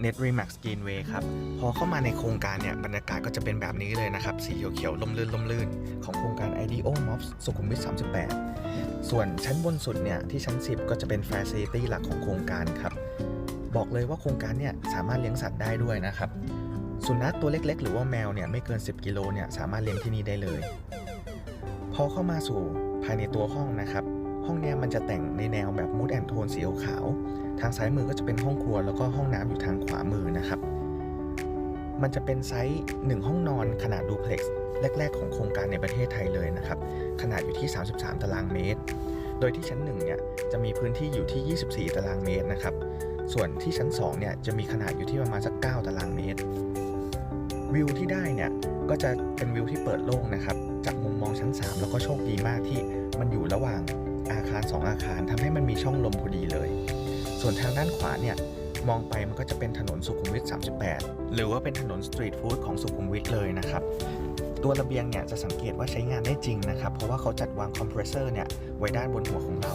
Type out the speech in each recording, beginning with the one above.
Net Remax Greenway ครับ พอเข้ามาในโครงการเนี่ย บรรยากาศก็จะเป็นแบบนี้เลยนะครับ สีเขียวๆล่มลื่นล่มลื่นของโครงการ IDEO Mobs สุขุมวิท 38 ส่วนชั้นบนสุดเนี่ย ที่ชั้น 10 ก็จะเป็น Facility หลักของโครงการครับ บอกเลยว่าโครงการเนี่ยสามารถเลี้ยงสัตว์ได้ด้วยนะครับ สุนัขตัวเล็กๆ หรือว่าแมวเนี่ยไม่เกิน 10 กิโลเนี่ยสามารถเลี้ยงที่นี่ได้เลย พอเข้ามาสู่ภายในตัวห้องนะครับ ห้องเนี้ยมันจะแต่งในแนวแบบมูดแอนโทนสีขาว ทางซ้ายมือก็จะเป็นห้องครัวแล้วก็ห้องน้ำอยู่ทางขวามือนะครับ มันจะเป็นไซส์1ห้องนอนขนาดดูเพล็กซ์แรก ๆ ของโครงการในประเทศไทยเลยนะครับ ขนาดอยู่ที่ 33 ตารางเมตร โดยที่ชั้น1เนี่ยจะมีพื้นที่อยู่ที่ 24 ตารางเมตรนะครับ ส่วนที่ชั้น2เนี่ยจะมีขนาดอยู่ที่ประมาณสัก 9 ตารางเมตร วิวที่ได้เนี่ยก็จะเป็นวิวที่เปิดโล่งนะครับ จากมุมมองชั้น 3 แล้วก็โชคดีมากที่มันอยู่ระหว่างอาคาร 2 อาคารทำให้มันมีช่องลมพอดีเลย ส่วนทางด้านขวาเนี่ยมองไปมันก็จะเป็นถนนสุขุมวิท 38 หรือว่าเป็นถนนสตรีทฟู้ดของสุขุมวิทเลยนะครับ ตัวระเบียงเนี่ยจะสังเกตว่าใช้งานได้จริงนะครับ เพราะว่าเขาจัดวางคอมเพรสเซอร์เนี่ยไว้ด้านบนหัวของเรา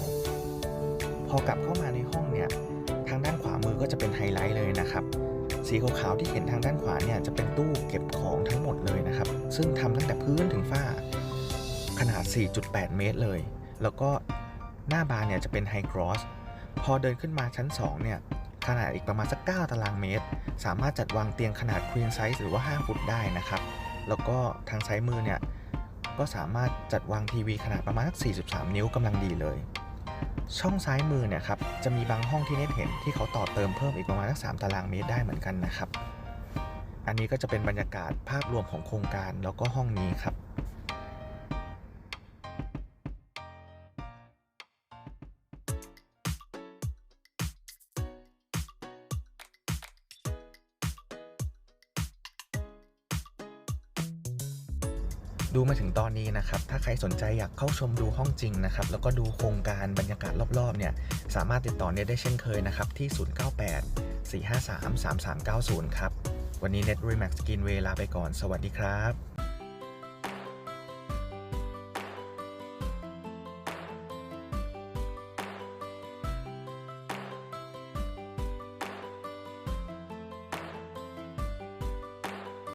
พอกลับเข้ามาในห้องเนี่ยทางด้านขวามือก็จะเป็นไฮไลท์เลยนะครับ สีขาวๆที่เห็นทางด้านขวาเนี่ยจะเป็นตู้เก็บของทั้งหมดเลยนะครับ ซึ่งทำตั้งแต่พื้นถึงฝ้าขนาด 4.8 เมตรเลย แล้วก็หน้าบานเนี่ยจะเป็นไฮกรอสพอเดินขึ้นมาชั้น 2 เนี่ย ขนาดอีกประมาณสัก 9 ตารางเมตร สามารถจัดวางเตียงขนาด Queen Size หรือว่า 5 ฟุตได้นะครับ แล้วก็ทางซ้ายมือเนี่ย ก็สามารถจัดวางทีวีขนาดประมาณสัก 43 นิ้วกำลังดีเลย ช่องซ้ายมือเนี่ยครับจะมีบางห้องที่เน็ตเห็นที่เขาต่อเติมเพิ่มอีกประมาณสัก3ตารางเมตรได้เหมือนกันนะครับ อันนี้ก็จะเป็นบรรยากาศภาพรวมของโครงการแล้วก็ห้องนี้ครับ ดูมาถึงตอนนี้นะครับ ถ้าใครสนใจอยากเข้าชมดูห้องจริงนะครับ แล้วก็ดูโครงการบรรยากาศรอบๆ เนี่ย สามารถติดต่อเน็ตได้เช่นเคยนะครับ ที่ 098 453 3390 ครับ วันนี้ Net Remax Greenway ลาไปก่อน สวัสดีครับ